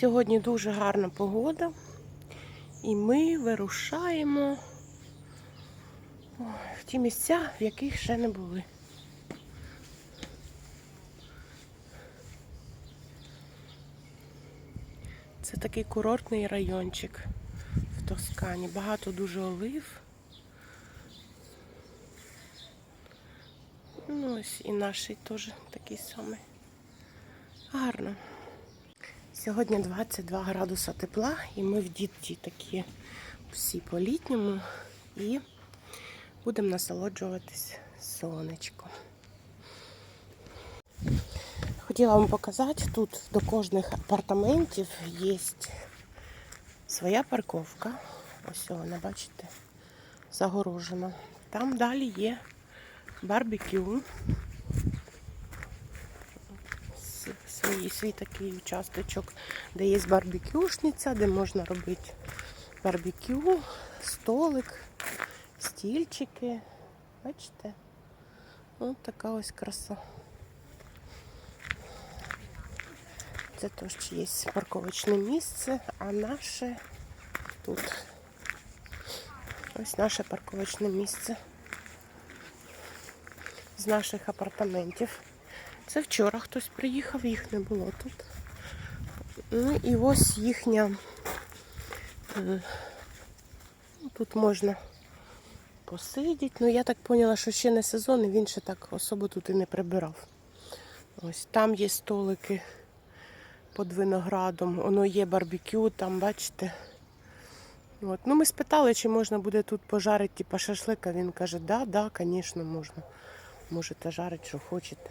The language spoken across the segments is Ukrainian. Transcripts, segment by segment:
Сьогодні дуже гарна погода, і ми вирушаємо в ті місця, в яких ще не були. Це такий курортний райончик в Тоскані. Багато дуже олив. Ну ось і наш теж такий самий. Гарно. Сьогодні 22 градуса тепла, і ми в дітці такі всі по-літньому і будемо насолоджуватись сонечком. Хотіла вам показати, тут до кожних апартаментів є своя парковка. Ось вона, бачите, загорожена. Там далі є барбекю. Свій, свій такий участочок, де є барбекюшниця, де можна робити барбекю, столик, стільчики. Бачите? Ось така ось краса. Це теж є парковочне місце, а наше тут. Ось наше парковочне місце з наших апартаментів. Це вчора хтось приїхав, їх не було тут. Ну і ось їхня. е, Тут можна посидіти. Ну я так поняла, що ще не сезон, і він ще так особо тут і не прибирав. Ось там є столики під виноградом. Воно є барбекю, там, бачите. От. Ну, ми спитали, чи можна буде тут пожарити типа шашлик, а він каже, да, да, звісно, можна. Можете жарити, що хочете.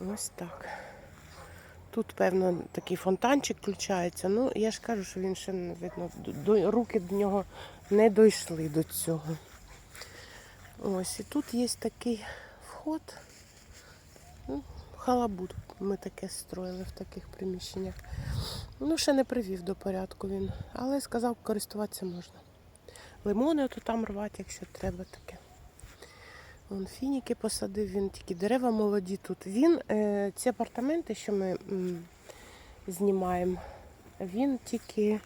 Ось так. Тут, певно, такий фонтанчик включається. Ну, я ж кажу, що він ще видно, до, руки до нього не дійшли до цього. Ось, і тут є такий вход. Ну, халабут. Ми таке строїли в таких приміщеннях. Ну, ще не привів до порядку він, але сказав, користуватися можна. Лимони ото там рвати, якщо треба таке. Вон фініки посадив, він тільки дерева молоді тут. Він, е, ці апартаменти, що ми знімаємо, він тільки.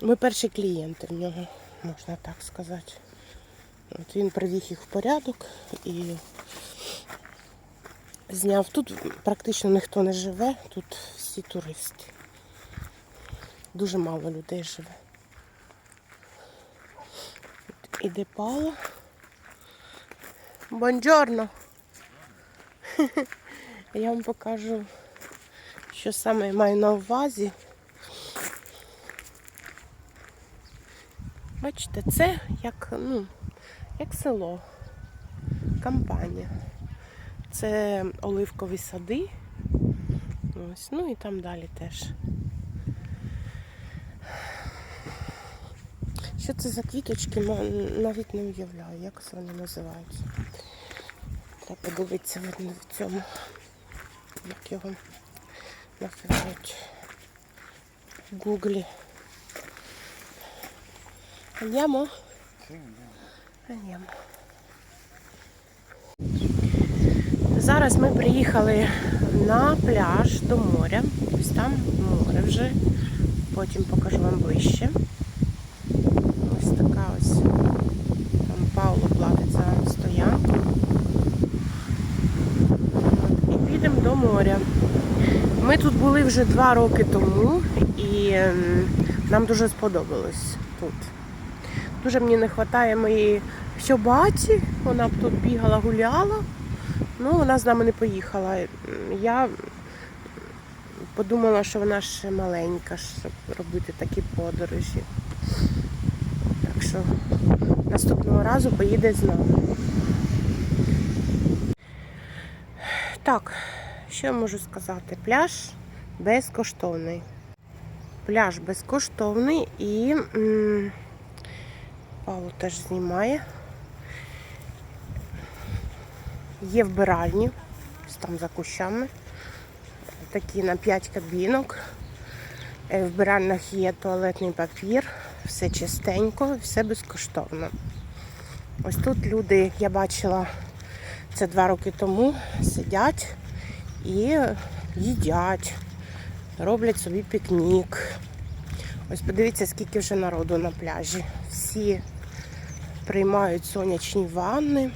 Ми перші клієнти в нього, можна так сказати. От він привів їх в порядок і зняв. Тут практично ніхто не живе, тут всі туристи. Дуже мало людей живе. Іде Пало. Бонджорно. Я вам покажу, що саме маю на увазі. Бачите, це як, ну, як село, кампанія. Це оливкові сади. Ось, ну і там далі теж. Що це за квіточки, навіть не уявляю, як це вони називаються. Треба подивитися видно в цьому, як його називають в гуглі. Andiamo? Andiamo. Зараз ми приїхали на пляж до моря. Ось там море вже. Потім покажу вам ближче. Ось така ось. Там Пауло платить за стоянку. От, І підемо до моря. Ми тут були вже два роки тому і ем, нам дуже сподобалось тут. Дуже мені не вистачає моєї щобаті. Вона б тут бігала, гуляла. Ну, вона з нами не поїхала. Я подумала, що вона ще маленька, щоб робити такі подорожі. Так що наступного разу поїде з нами. Так, що я можу сказати? Пляж безкоштовний. Пляж безкоштовний і Павло теж знімає. Є вбиральні, там за кущами. Такі на 5 кабінок. Е, В вбиральнях є туалетний папір, все чистенько, все безкоштовно. Ось тут люди, я бачила це два роки тому, сидять і їдять. роблять собі пікнік. Ось подивіться, скільки вже народу на пляжі. Всі приймають сонячні ванни.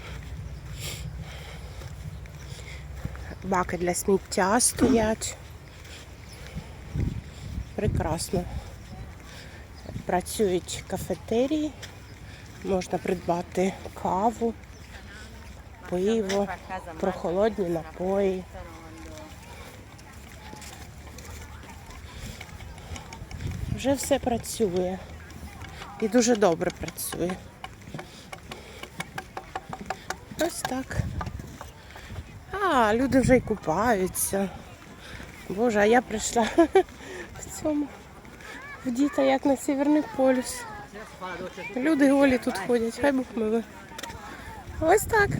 Баки для сміття стоять. Прекрасно. Працюють кафетерії, можна придбати каву, пиво, прохолодні напої. Вже все працює. І дуже добре працює. Ось так. А, люди вже й купаються. Боже, а я прийшла в цьому. В як на Северний полюс. Люди голі тут ходять, хай Бог миле. Ось так.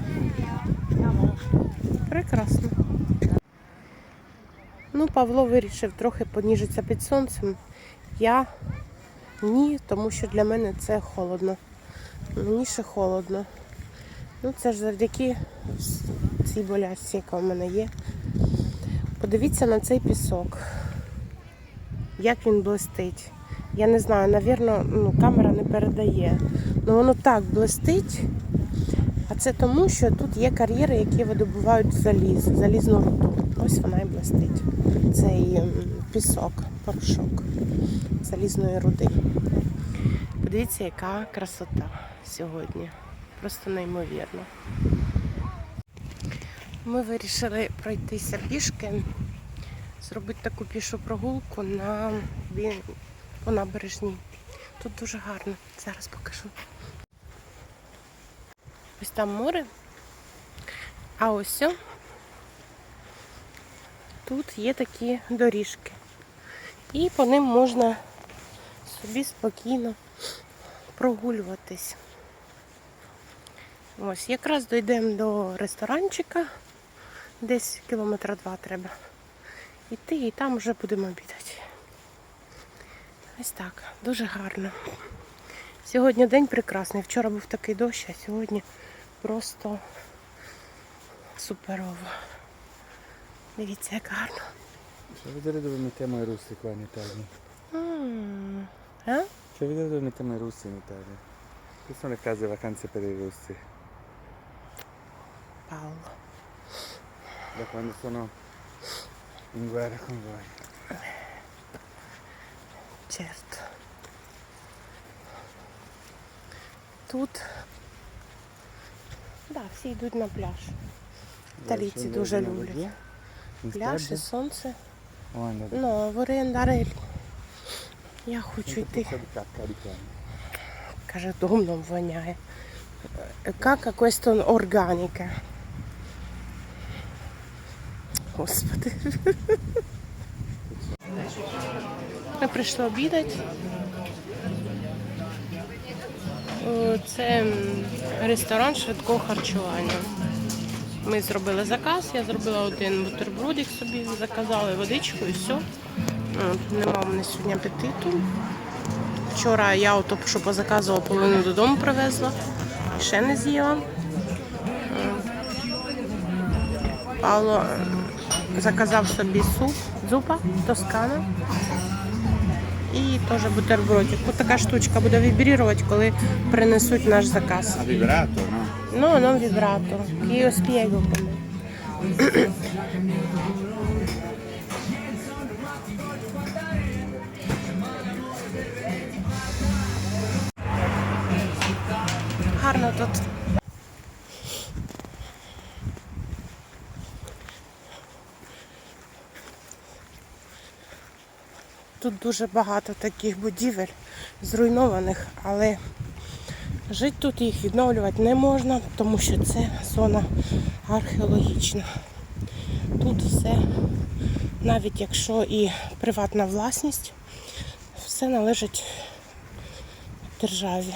Прекрасно. Ну, Павло вирішив трохи поніжитися під сонцем. Я ні, тому що для мене це холодно. Мені ще холодно. Ну, це ж завдяки цій болячці, яка в мене є. Подивіться на цей пісок. Як він блистить. Я не знаю, навірно, ну, камера не передає. Ну воно так блистить. А це тому, що тут є кар'єри, які видобувають заліз, залізну руду. Ось вона і блистить. Цей пісок, порошок залізної руди. Подивіться, яка красота сьогодні. Просто неймовірно. Ми вирішили пройтися пішки, зробити таку пішу прогулку на, по набережній. Тут дуже гарно. Зараз покажу. Ось там море. А ось тут є такі доріжки. І по ним можна собі спокійно прогулюватись. Ось, якраз дійдемо до ресторанчика. Десь кілометра два треба йти і там вже будемо обідати. Ось так, дуже гарно. Сьогодні день прекрасний. Вчора був такий дощ, а сьогодні просто суперово. Дивіться, як гарно. Cioè, vedere dove mettiamo i russi М, А? Dove mettiamo i russi in Italia. Queste sono le case vacanze per i russi. Пауло. Da quando sono in guerra con voi. Черт. Тут. Да, всі йдуть на пляж. Італійці дуже люблять. Пляж і сонце. Ну, vorrei andare lì. Я хочу йти. Каже, домном воняє. Кака questo органіка. Господи. Ми прийшли обідати. Це ресторан швидкого харчування. Ми зробили заказ, я зробила один бутербродик собі, заказали водичку і все. От, Нема в мене сьогодні апетиту. Вчора я ото, що позаказувала, половину додому привезла. Ще не з'їла. Е, Павло е, заказав собі суп, зупа, тоскана. І теж бутербродик. Ось така штучка буде вібрувати, коли принесуть наш заказ. Ha vibrato, no? No, non vibrato. Io тут. Тут дуже багато таких будівель зруйнованих, але Жити тут їх відновлювати не можна, тому що це зона археологічна. Тут все, навіть якщо і приватна власність, все належить державі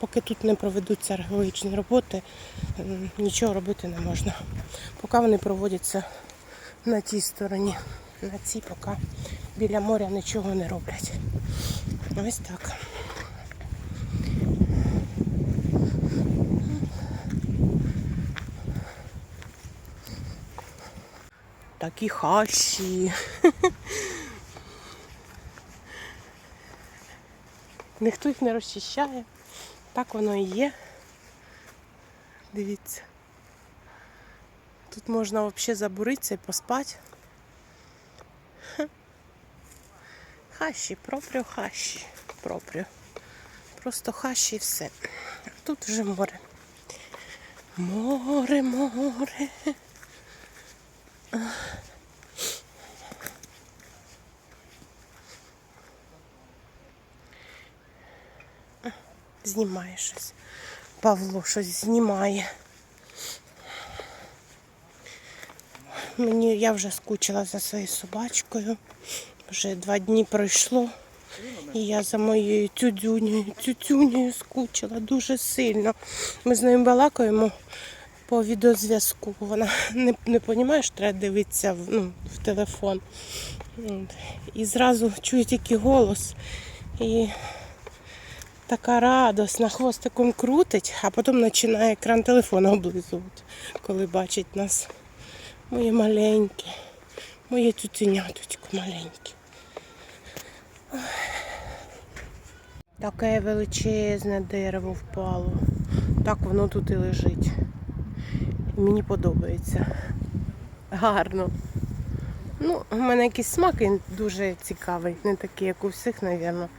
поки тут не проведуться археологічні роботи, нічого робити не можна. Поки вони проводяться на тій стороні, на цій поки біля моря нічого не роблять. Ось так. Такі хащі. Ніхто їх не розчищає. Так воно і є. Дивіться. Тут можна взагалі забуритися і поспати. Хащі, пропрю хащі. Пропрю. Просто хащі і все. Тут вже море. Море, море. Знімає щось. Павло щось знімає. Мені я вже скучила за своєю собачкою. Вже два дні пройшло. І я за моєю тюдюнею, тютюнею скучила дуже сильно. Ми з нею балакаємо по відеозв'язку. Вона не, не розуміє, що треба дивитися в, ну, в телефон. І зразу чує тільки голос. І така радосна, хвостиком крутить, а потім починає екран телефона облизувати, коли бачить нас. Моє маленьке, моє тютюняточко маленьке. Таке величезне дерево впало. Так воно тут і лежить. Мені подобається. Гарно. Ну, у мене якийсь смак він дуже цікавий, не такий, як у всіх, мабуть.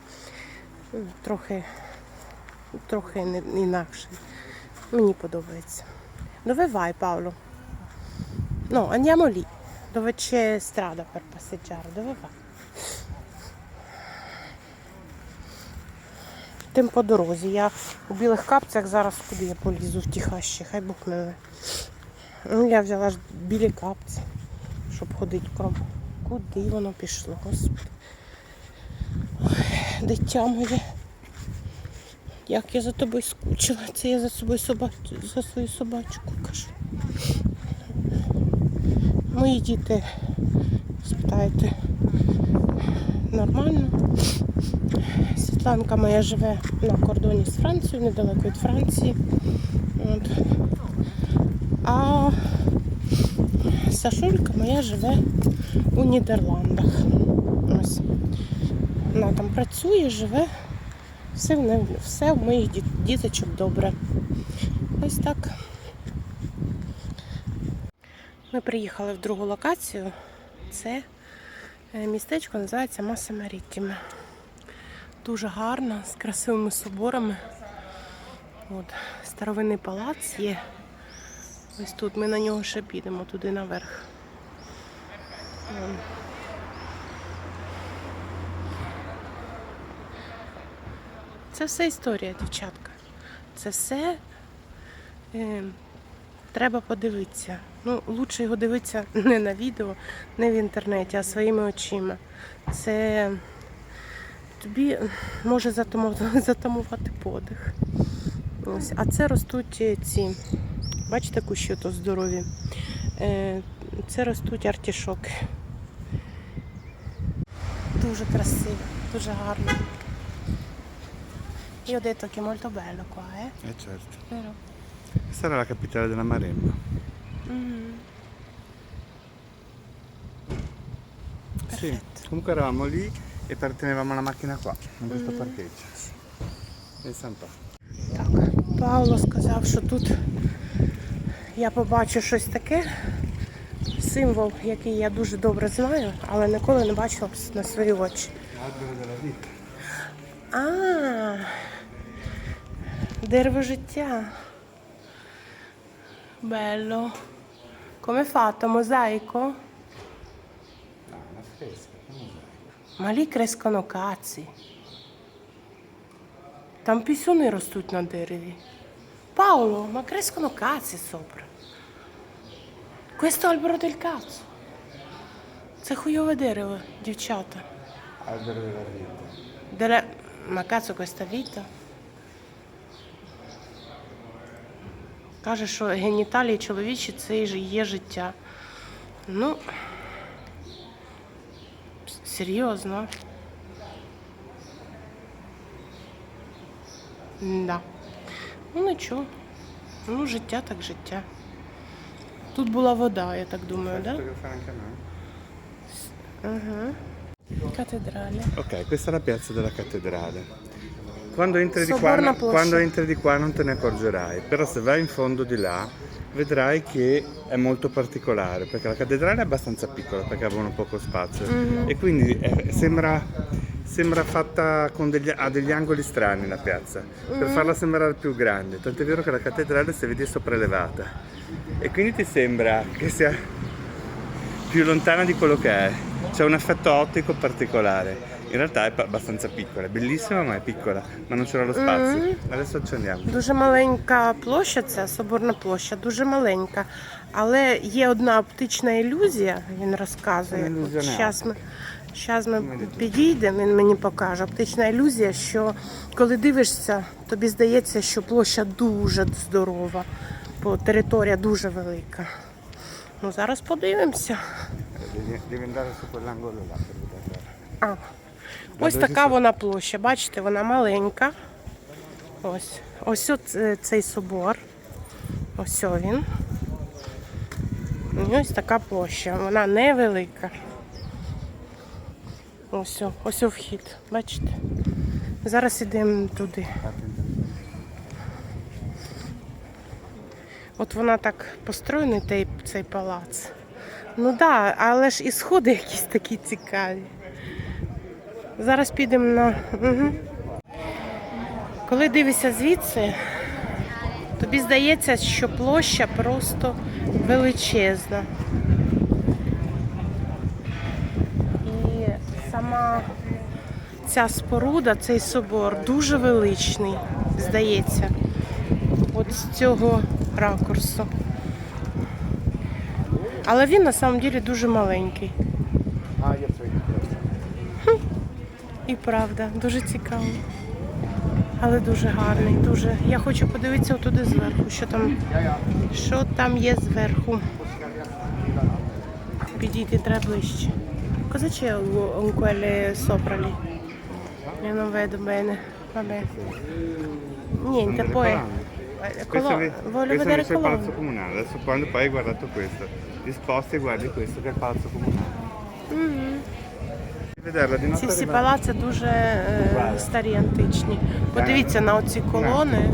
Трохи, трохи інакший. Мені подобається. Dove vai Paolo? No, andiamo lì, dove c'è strada per passeggiare. Dove vai? Тим по дорозі. Я у білих капцях зараз куди я полізу в ті хащі, хай Бог мене. Ну, я взяла ж білі капці, щоб ходити кром. Куди воно пішло, господи. Ой, дитя моє. Як я за тобою скучила. Це я за собою собач... за свою собачку кажу. Мої діти, спитаєте, нормально. Світланка моя живе на кордоні з Францією, недалеко від Франції. От. А Сашулька моя живе у Нідерландах. Ось. Вона там працює, живе. Все в, все в моїх діточок добре. Ось так. Ми приїхали в другу локацію. Це е, містечко називається Маса Марітіме. Дуже гарно, з красивими соборами. От, старовинний палац є. Ось тут ми на нього ще підемо туди наверх. Це все історія, дівчатка. Це все е, треба подивитися. Ну, лучше його дивитися не на відео, не в інтернеті, а своїми очима. Це тобі може затамувати, подих. Ось. А це ростуть е, ці, бачите, кущі то здорові. Е, Це ростуть артішоки. Дуже красиво, дуже гарно. Io ho detto che è molto bello qua, eh? Eh certo. Vero? Questa era la capitale della Maremma. Mm, Sì. Comunque eravamo lì e trattenevamo la macchina qua, in questo Mm. parcheggio. Un po'. Так, Павло сказав, що тут я побачу щось таке, символ, який я дуже добре знаю, але ніколи не бачила на свої очі. А, дерево життя. Bello. Come fatto? Mosaico? No, una fresca, che mosaico. Ma lì crescono cazzi. Там пісюни ростуть на дереві. Paolo, ma crescono cazzi sopra. Questo è albero del cazzo. Це хуйове дерево, дівчата. Albero della vita. Деле... Ma cazzo questa vita? Каже, що геніталії чоловічі це і ж- є життя. Ну, серйозно. Да. Ну нічого. Ну, життя так життя. Тут була вода, я так думаю, noi? Ага. Катедралі. Ok, questa è la piazza della cattedrale. Quando entri, di qua, quando entri di qua non te ne accorgerai, però se vai in fondo di là vedrai che è molto particolare, perché la cattedrale è abbastanza piccola, perché avevano poco spazio, Mhm. e quindi eh, sembra, sembra fatta con degli, ha degli angoli strani la piazza, Mhm. per farla sembrare più grande, tant'è vero che la cattedrale si vede sopraelevata, e quindi ti sembra che sia più lontana di quello che è, c'è un effetto ottico particolare. In realtà è abbastanza piccola, è bellissima ma è piccola, ma non c'era lo spazio. Mhm. Adesso accendiamo. Дуже маленька площа, ця соборна площа, дуже маленька. Але є одна оптична ілюзія, він розказує. Зараз ми, щас ми підійдемо, він мені покаже. Оптична ілюзія, що коли дивишся, тобі здається, що площа дуже здорова, бо територія дуже велика. Ну, зараз подивимося. Ось така вона площа. Бачите, вона маленька. Ось. Ось е, цей собор. Ось він. І ось така площа. Вона невелика. Ось, ось вхід. Бачите? Зараз ідемо туди. От вона так построєний, цей, цей палац. Ну так, да, але ж і сходи якісь такі цікаві. Зараз підемо на. Угу. Коли дивишся звідси, тобі здається, що площа просто величезна. І сама ця споруда, цей собор дуже величний, здається. От з цього ракурсу. Але він на самом деле дуже маленький. Io so in І правда, дуже цікаво. Але дуже гарний, дуже. Я хочу подивитися туди зверху, що там, що там є зверху. Підійти треба ближче. C'è un quelle sopra lì? Io non vedo bene. Vabbè. Niente, Delle poi. colonne. Eh, Questo, colo- vi- Voglio questo vedere invece è il palazzo colonne. comunale. Adesso quando poi hai guardato questo, ti sposti e guardi questo che è il palazzo comunale. Мгм. Vederla di notte Ці всі arriva- палаци дуже е, старі, античні. Подивіться на оці колони.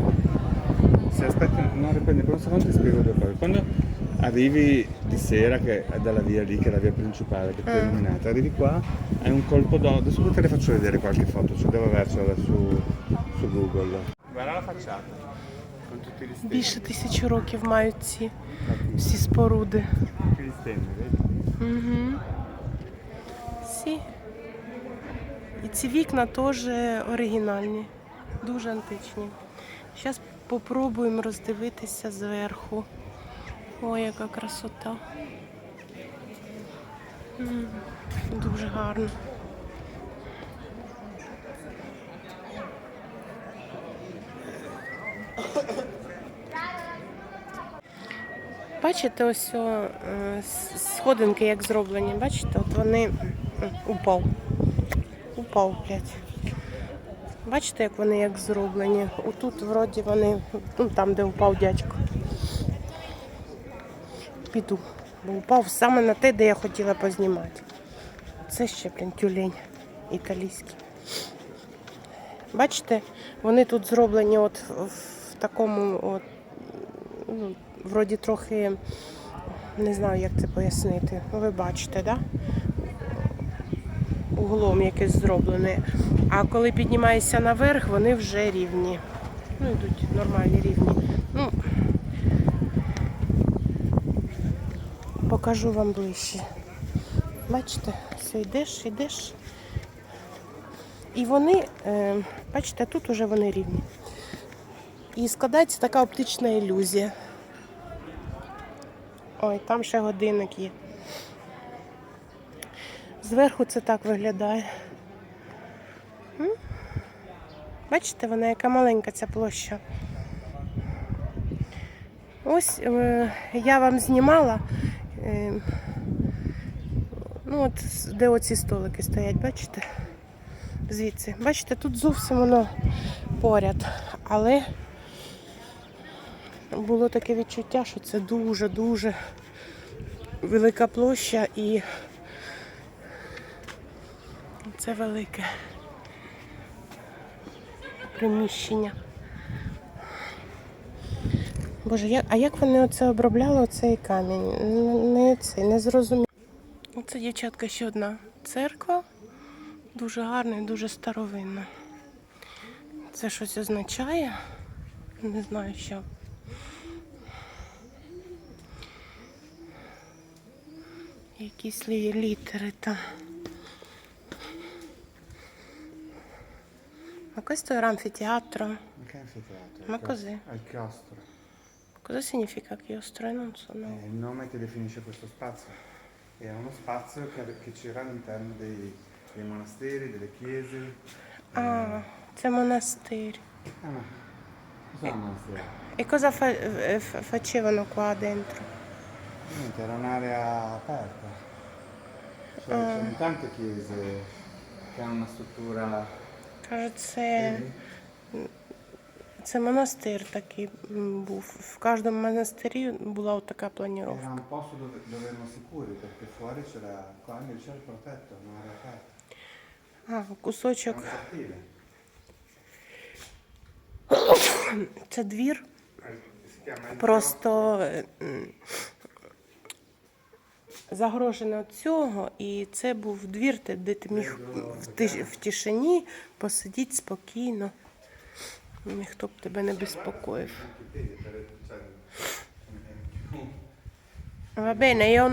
Se aspetti, no, riprendi per un secondo ti spiego due cose. Quando arrivi di sera, che è dalla via lì, che è la via principale, che è Mm. illuminata, arrivi qua, hai un colpo d'occhio. Adesso poi te le faccio vedere qualche foto, cioè devo avercela su, su Google. Guarda la facciata, Більше тисячі років мають ці всі споруди. Угу. Всі. І ці вікна теж оригінальні, дуже античні. Зараз попробуємо роздивитися зверху. Ой, яка красота. Дуже гарно. Бачите, ось о, е, сходинки як зроблені, бачите, от вони упав. Упав, блядь. Бачите, як вони як зроблені. Отут вроді вони, ну там, де впав дядько. Піду. Бо впав саме на те, де я хотіла познімати. Це ще, блін, тюлень італійський. Бачите, вони тут зроблені от в такому от ну, вроді трохи не знаю, як це пояснити. Ну, ви бачите, да? Углом якесь зроблене. А коли піднімаєшся наверх, вони вже рівні. Ну, йдуть нормальні рівні. Ну, покажу вам ближче. Бачите, все йдеш, йдеш. І вони, е, бачите, тут уже вони рівні. І складається така оптична ілюзія. Ой, там ще годинник є. Зверху це так виглядає. Бачите, вона яка маленька ця площа. Ось е, я вам знімала. Е, ну от де оці столики стоять, бачите? Звідси. Бачите, тут зовсім воно поряд. Але було таке відчуття, що це дуже-дуже велика площа і це велике. приміщення. Боже, як, а як вони оце обробляли оцей камінь? Не цей, не зрозуміло. Оце, дівчатка, ще одна церква. Дуже гарна і дуже старовинна. Це щось означає? Не знаю що. Якісь лі- літери там. Ma questo era anfiteatro? Che anfiteatro? Ma cos'è? Al chiostro. Cosa significa chiostro? Io non so. È no. il nome che definisce questo spazio. Era uno spazio che, che c'era all'interno dei, dei monasteri, delle chiese. Ah, це монастир. Ah, ma cos'è un monastero? E cosa fa- eh, fa- facevano qua dentro? Niente, era un'area aperta. Cioè, C'erano tante chiese che hanno una struttura. Каже, це, це монастир такий м, був. В кожному монастирі була така планіровка. Era un posto dove, dove erano sicuri perché fuori c'era, qua invece c'era protetto, un'area aperta. А, кусочок. Це двір. Si chiama il Просто е, м, загрожено цього, і це був двір, де- ти міг в, тиш- в тишині посидіти спокійно. Ніхто б тебе не безпокоїв. Va bene, io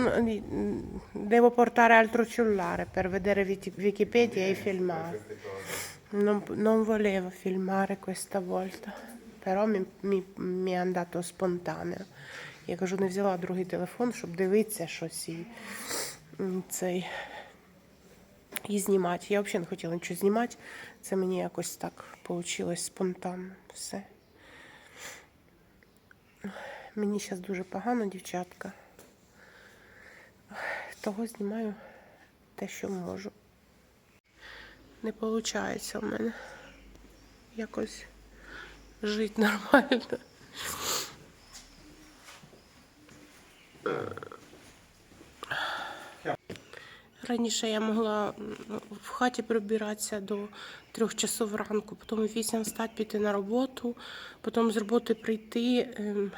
devo portare altro cellulare per vedere Wikipedia e filmare. Non, non volevo filmare questa volta, però mi, mi, mi è andato spontaneo. Я кажу, не взяла другий телефон, щоб дивитися щось і цей. І знімати. Я взагалі не хотіла нічого знімати. Це мені якось так вийшло спонтанно все. Мені зараз дуже погано, дівчатка. Того знімаю те, що можу. Не виходить у мене якось жити нормально. Раніше я могла в хаті прибиратися до трьох часов ранку, потім вісім встати, піти на роботу, потім з роботи прийти, ем,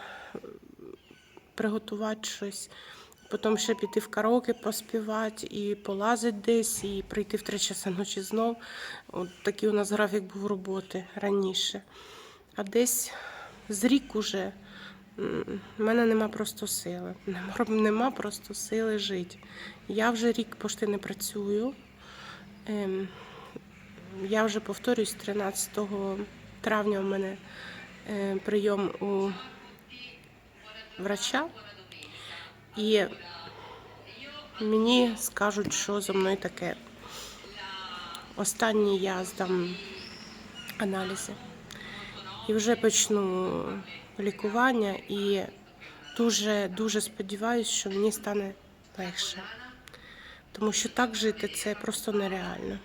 приготувати щось, потім ще піти в караоке поспівати і полазити десь, і прийти в три часи ночі знов. От такий у нас графік був роботи раніше. А десь з рік уже в мене нема просто сили. Нема, просто сили жити. Я вже рік пошти не працюю. Ем, я вже повторюсь, 13 травня у мене е, прийом у врача. І мені скажуть, що зі мною таке. Останній я здам аналізи. І вже почну лікування і дуже дуже сподіваюся, що мені стане легше. Тому що так жити це просто нереально.